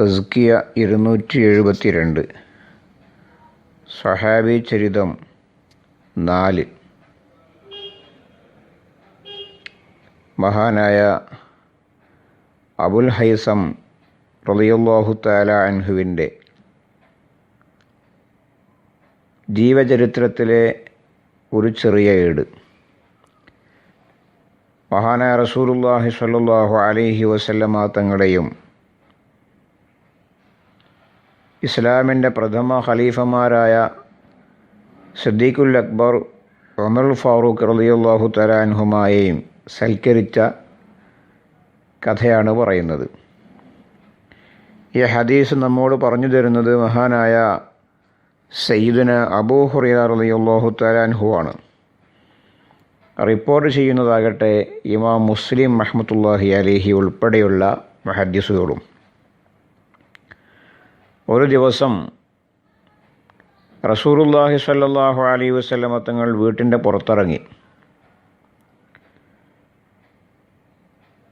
തസ്കിയ ഇരുന്നൂറ്റി എഴുപത്തിരണ്ട് സഹാബി ചരിതം നാല്. മഹാനായ അബുൽ ഹൈസം റളിയല്ലാഹു താല അൻഹുവിന്റെ ജീവചരിത്രത്തിലെ ഒരു ചെറിയ ഏട്. മഹാനായ റസൂലുല്ലാഹി സ്വല്ലല്ലാഹു അലഹി വസല്ലമാ തങ്ങളെയും ഇസ്ലാമിന്റെ പ്രഥമ ഖലീഫമാരായ സിദ്ദീഖുൽ അക്ബർ ഒമർ ഫാറൂഖ് റളിയല്ലാഹു തലാൻഹുമായെയും സൽക്കരിച്ച കഥയാണ് പറയുന്നത്. ഈ ഹദീസ് നമ്മോട് പറഞ്ഞു തരുന്നത് മഹാനായ സയ്യിദുന അബൂ ഹുറിയ റളിയല്ലാഹു തലാൻഹു ആണ്. റിപ്പോർട്ട് ചെയ്യുന്നതാകട്ടെ ഇമാം മുസ്ലിം മഹ്മത്തുല്ലാഹി അലിഹി ഉൾപ്പെടെയുള്ള മഹദ്യസുകളും ഒരു ദിവസം റസൂറുല്ലാഹി സല്ലാഹു അലൈഹി വസല്ലമ തങ്ങൾ വീട്ടിന്റെ പുറത്തിറങ്ങി.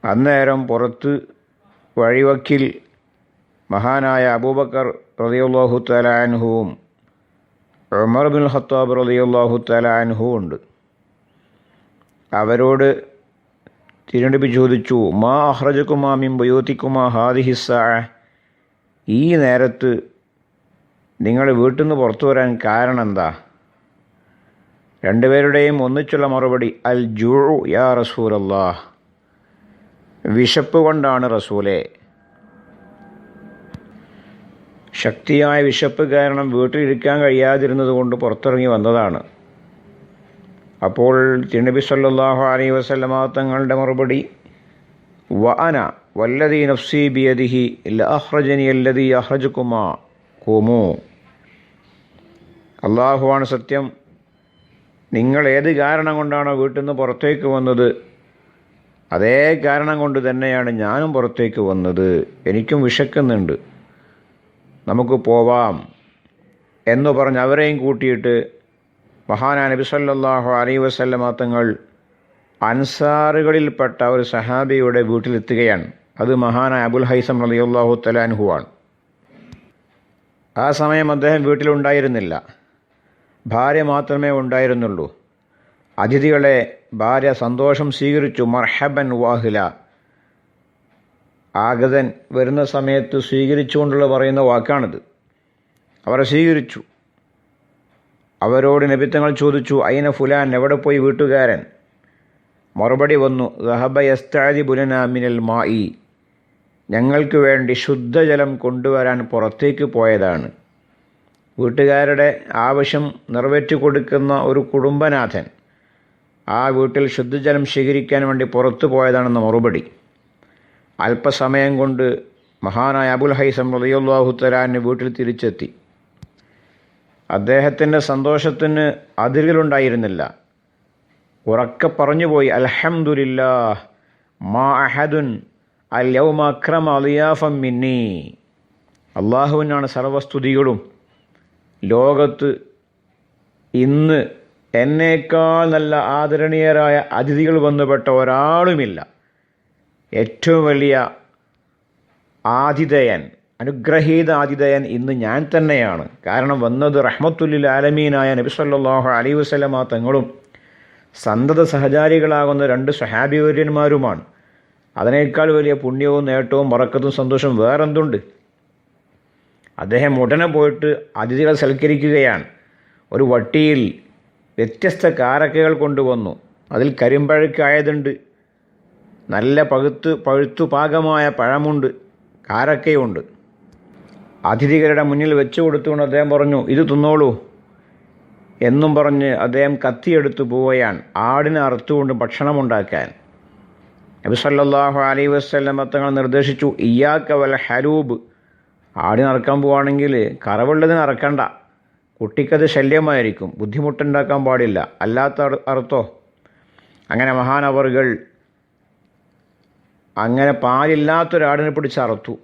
അന്നേരം പുറത്ത് വഴിവക്കിൽ മഹാനായ അബൂബക്കർ റതിയുള്ളാഹു തലാൻഹുവും ഉമർ ബിൻ ഖത്താബ് റതിയുള്ളാഹു തലാൻഹുവും ഉണ്ട്. അവരോട് തിരഞ്ഞെടുപ്പ് ചോദിച്ചു മാ അഹ്റജക്കുമാ മിൻ ബയോത്തിക്കുമാ ഹാദിഹിസ ഈ നേരത്ത് നിങ്ങൾ വീട്ടിൽ നിന്ന് പുറത്തു വരാൻ കാരണം എന്താ? രണ്ടുപേരുടെയും ഒന്നിച്ചുള്ള മറുപടി അൽ ജൂ യാ റസൂലല്ലാ വിശപ്പ് കൊണ്ടാണ് റസൂലെ. ശക്തിയായ വിശപ്പ് കാരണം വീട്ടിലിരിക്കാൻ കഴിയാതിരുന്നത് കൊണ്ട് പുറത്തിറങ്ങി വന്നതാണ്. അപ്പോൾ തിരുനബി സല്ലാഹു അലൈ വസല്ലമ തങ്ങളുടെ മറുപടി വഅന വല്ലതി നഫ്സി ബിയദിഹി ലഅഹ്റജനി അല്ലദീ അഖ്റജകുമാ ഖുമു അള്ളാഹുവാണ് സത്യം. നിങ്ങൾ ഏത് കാരണം കൊണ്ടാണോ വീട്ടിൽ നിന്ന് പുറത്തേക്ക് വന്നത്? അതേ കാരണം കൊണ്ട് തന്നെയാണ് ഞാനും പുറത്തേക്ക് വന്നത്. എനിക്കും വിശക്കുന്നുണ്ട്. നമുക്ക് പോവാം എന്ന് പറഞ്ഞ് അവരെയും കൂട്ടിയിട്ട് മഹാനാ നബി സല്ലല്ലാഹു അലൈഹി വസല്ലമ തങ്ങൾ അൻസാറുകളിൽപ്പെട്ട ഒരു സഹാബിയുടെ വീട്ടിലെത്തുകയാണ്. അത് മഹാനായ അബുൽ ഹൈസം റളിയല്ലാഹു തലാൻഹുവാണ് ആ സമയം അദ്ദേഹം വീട്ടിലുണ്ടായിരുന്നില്ല. ഭാര്യ മാത്രമേ ഉണ്ടായിരുന്നുള്ളൂ. അതിഥികളെ ഭാര്യ സന്തോഷം സ്വീകരിച്ചു. മർഹബൻ വാഹില. ആഗതൻ വരുന്ന സമയത്ത് സ്വീകരിച്ചുകൊണ്ടുള്ള പറയുന്ന വാക്കാണിത്. അവരെ സ്വീകരിച്ചു. അവരോട് നബിത്തങ്ങൾ ചോദിച്ചു അയിന ഫുലാൻ? എവിടെ പോയി വീട്ടുകാരൻ? മറുപടി വന്നു ദഹബ ബുലനാമിനൽ ബുലന മിനൽ മായി ഞങ്ങൾക്ക് വേണ്ടി ശുദ്ധജലം കൊണ്ടുവരാൻ പുറത്തേക്ക് പോയതാണ്. വീട്ടുകാരുടെ ആവശ്യം നിറവേറ്റി കൊടുക്കുന്ന ഒരു കുടുംബനാഥൻ ആ വീട്ടിൽ ശുദ്ധജലം ശേഖരിക്കാൻ വേണ്ടി പുറത്തു പോയതാണെന്ന മറുപടി. അല്പസമയം കൊണ്ട് മഹാനായ അബുൽ ഹൈസം റളിയല്ലാഹു തലാന് വീട്ടിൽ തിരിച്ചെത്തി. അദ്ദേഹത്തിന്റെ സന്തോഷത്തിന് അതിരുകളുണ്ടായിരുന്നില്ല. ഉറക്കെ പറഞ്ഞുപോയി അൽഹംദുലില്ലാ മാ അഹദുൻ അൽ യൗമ അക്രമ അലിയാഫം മിന്നി. അള്ളാഹുവിനാണ് സർവസ്തുതികളും ലോകത്ത് ഇന്ന് എന്നേക്കാൾ നല്ല ആദരണീയരായ അതിഥികൾ വന്നുപെട്ട ഒരാളുമില്ല. ഏറ്റവും വലിയ ആതിഥേയൻ അനുഗ്രഹീത ആതിഥേയൻ ഇന്ന് ഞാൻ തന്നെയാണ്. കാരണം വന്നത് റഹ്മത്തുല്ലിൽ ആലമീനായ നബി സല്ലല്ലാഹു അലൈഹി വസല്ലമ തങ്ങളും സന്തത സഹചാരികളാകുന്ന രണ്ട് സഹാബിവര്യന്മാരുമാണ്. അതിനേക്കാൾ വലിയ പുണ്യവും നേട്ടവും മറക്കത്തും സന്തോഷവും വേറെന്തുണ്ട്? അദ്ദേഹം ഉടനെ പോയിട്ട് അതിഥികളെ സൽക്കരിക്കുകയാണ്. ഒരു വട്ടിയിൽ വ്യത്യസ്ത കാരക്കകൾ കൊണ്ടുവന്നു. അതിൽ കരിമ്പഴക്കായതുണ്ട് നല്ല പഴുത്ത് പഴുത്തു പാകമായ പഴമുണ്ട്. കാരക്കയുണ്ട്. അതിഥികളുടെ മുന്നിൽ വെച്ചു കൊടുത്തുകൊണ്ട് അദ്ദേഹം പറഞ്ഞു ഇത് തിന്നോളൂ. എന്നും പറഞ്ഞ് അദ്ദേഹം കത്തിയെടുത്തു പോവുകയാണ്. ആടിനെ അറുത്തുകൊണ്ട് ഭക്ഷണമുണ്ടാക്കാൻ. നബി സല്ലല്ലാഹു അലൈഹി വസ്ലം തങ്ങൾ നിർദ്ദേശിച്ചു ഇയാക്ക വൽ ഹലൂബ്. ആടിനെ അറക്കാൻ പോവുകയാണെങ്കിൽ കറവുള്ളതിന് അറക്കണ്ട. കുട്ടിക്കത് ശല്യമായിരിക്കും ബുദ്ധിമുട്ടുണ്ടാക്കാൻ പാടില്ല. അല്ലാത്ത അറുത്തോ. അങ്ങനെ മഹാനവറുകൾ അങ്ങനെ പാലില്ലാത്തൊരാടിനെ പിടിച്ച് അറുത്തു.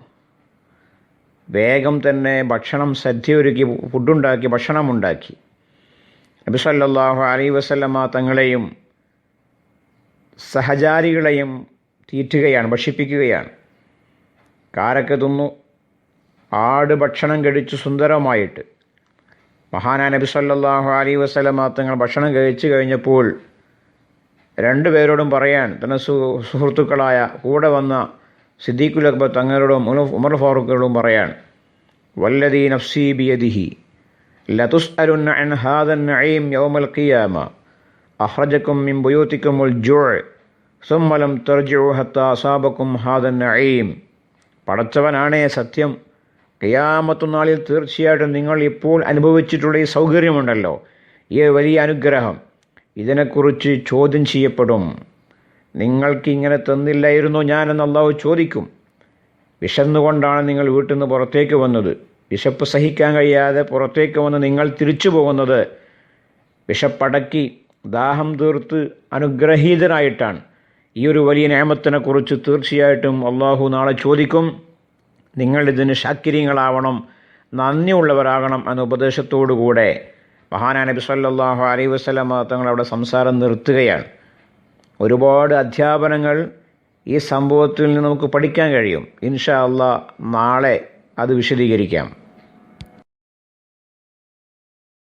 വേഗം തന്നെ ഭക്ഷണം സദ്യ ഒരുക്കി ഫുഡുണ്ടാക്കി ഭക്ഷണമുണ്ടാക്കി. നബി സല്ലല്ലാഹു അലൈഹി വസല്ലമ തങ്ങളെയും സഹചാരികളെയും തീറ്റുകയാണ് ഭക്ഷിപ്പിക്കുകയാണ്. കാരക്ക തിന്നു ആട് ഭക്ഷണം കഴിച്ചു സുന്ദരമായിട്ട്. മഹാനാ നബി സല്ലാഹു അലൈഹി വസല്ലമ തങ്ങൾ ഭക്ഷണം കഴിച്ചു കഴിഞ്ഞപ്പോൾ രണ്ടുപേരോടും പറയാൻ തന്നെ സുഹൃത്തുക്കളായ കൂടെ വന്ന സിദ്ദീഖുൽ അക്ബർ തങ്ങളോടും ഉമർ- ഫാറൂഖുകളും പറയാൻ വല്ലദീ നഫ്സി ബിയദിഹി അൻ യൗമൽ ഖിയാമ. അഖ്റജക്കും മിൻ ബുയൂതിക്കുമുൽ ജുഅ്. ثم ലം തർജിഉ ഹത്താ അസാബക്കും ഹാദൻ പടച്ചവനാണേ സത്യം. കിയാമത്തു നാളിൽ തീർച്ചയായിട്ടും നിങ്ങൾ ഇപ്പോൾ അനുഭവിച്ചിട്ടുള്ള ഈ സൗകര്യമുണ്ടല്ലോ. ഈ വലിയ അനുഗ്രഹം. ഇതിനെക്കുറിച്ച് ചോദ്യം ചെയ്യപ്പെടും. നിങ്ങൾക്ക് ഇങ്ങനെ തന്നില്ലായിരുന്നോ ഞാനെന്ന് അള്ളാഹു ചോദിക്കും. വിശന്നുകൊണ്ടാണ് നിങ്ങൾ വീട്ടിൽ നിന്ന് പുറത്തേക്ക് വന്നത്. വിശപ്പ് സഹിക്കാൻ കഴിയാതെ പുറത്തേക്ക് വന്ന് നിങ്ങൾ തിരിച്ചു പോകുന്നത് വിശപ്പടക്കി ദാഹം തീർത്ത് അനുഗ്രഹീതനായിട്ടാണ്. ഈ ഒരു വലിയ നിയമത്തിനെക്കുറിച്ച് തീർച്ചയായിട്ടും അള്ളാഹു നാളെ ചോദിക്കും. നിങ്ങൾ ഇതിന് ശാക്കിര്യങ്ങളാവണം നന്ദിയുള്ളവരാകണം എന്ന ഉപദേശത്തോടുകൂടെ മഹാനാ നബി സല്ലാഹു അലൈ വസല്ലമ തങ്ങൾ അവിടെ സംസാരം നിർത്തുകയാണ്. ഒരുപാട് അധ്യാപനങ്ങൾ ഈ സംഭവത്തിൽ നിന്ന് നമുക്ക് പഠിക്കാൻ കഴിയും. ഇൻഷാ അള്ളാ നാളെ അത് വിശദീകരിക്കാം.